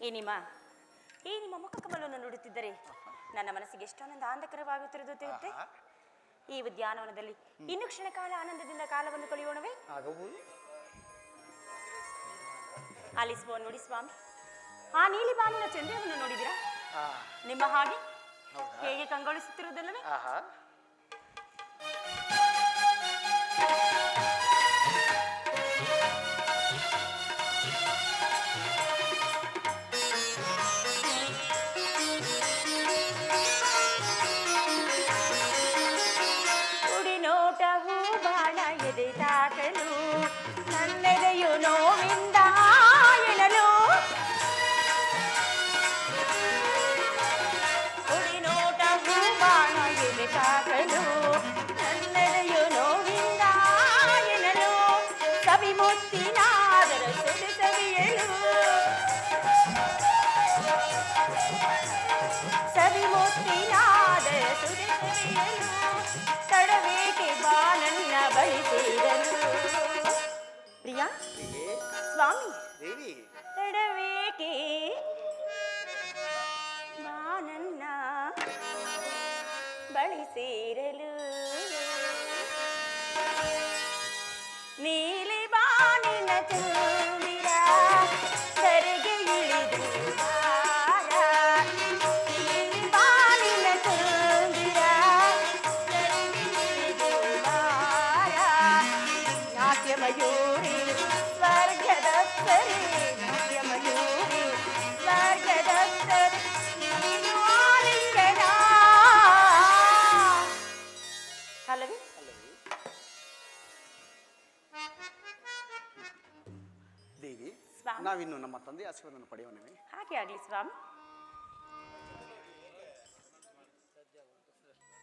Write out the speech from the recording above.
ಈ ಏ ನಿಮ್ಮ ಮುಖ ಕಮಲವನ್ನು ನೋಡುತ್ತಿದ್ದರೆ ನನ್ನ ಮನಸ್ಸಿಗೆ ಎಷ್ಟೊಂದು ಆನಂದಕರವಾಗುತ್ತಿರುವುದು ತಿಳಿಯುತ್ತೆ. ಈ ಉದ್ಯಾನವನದಲ್ಲಿ ಇನ್ನು ಕ್ಷಣ ಕಾಲ ಆನಂದದಿಂದ ಕಾಲವನ್ನು ಕಳೆಯೋಣವೇ ಆಲಿಸುವ ನೋಡಿ ಸ್ವಾಮಿ. ಆ ನೀಲಿ ಬಾಲಿನ ಚಂದ್ರವನ್ನು ನೋಡಿದಿರಾ ನಿಮ್ಮ ಹಾಗೆ ಹೇಗೆ ಕಂಗೊಳಿಸುತ್ತಿರುವುದಲ್ಲವೇ? ಎದೆ ನನ್ನೆದೆಯು ನೋವಿಂದ ಎಳಲು ಕುಡಿ ನೋಟ ಹೂ ಬಾಣ ನನ್ನೆದೆಯು ನೋವಿಂದ ಎಳಲು ಸವಿ ಮುತ್ತಿನಾದರ ಸೆದೆ ಸವಿಯಲು. ಸವಿ ಮುತ್ತಿನಾದ ಸುದೆ ಸವಿಯಲು. കളി സീരലു. നീലി ബാണിന ചൂടിര സരികയിളിതു മയൂരി സ്വർഗദ ಸ್ವಾಮಿ. ನಾವಿನ್ನು ನಮ್ಮ ತಂದೆ ಆಶೀರ್ವಾದವನ್ನು ಪಡೆಯೋಣವೇ ಹಾಗೆ ಆಗಲಿ ಸ್ವಾಮಿ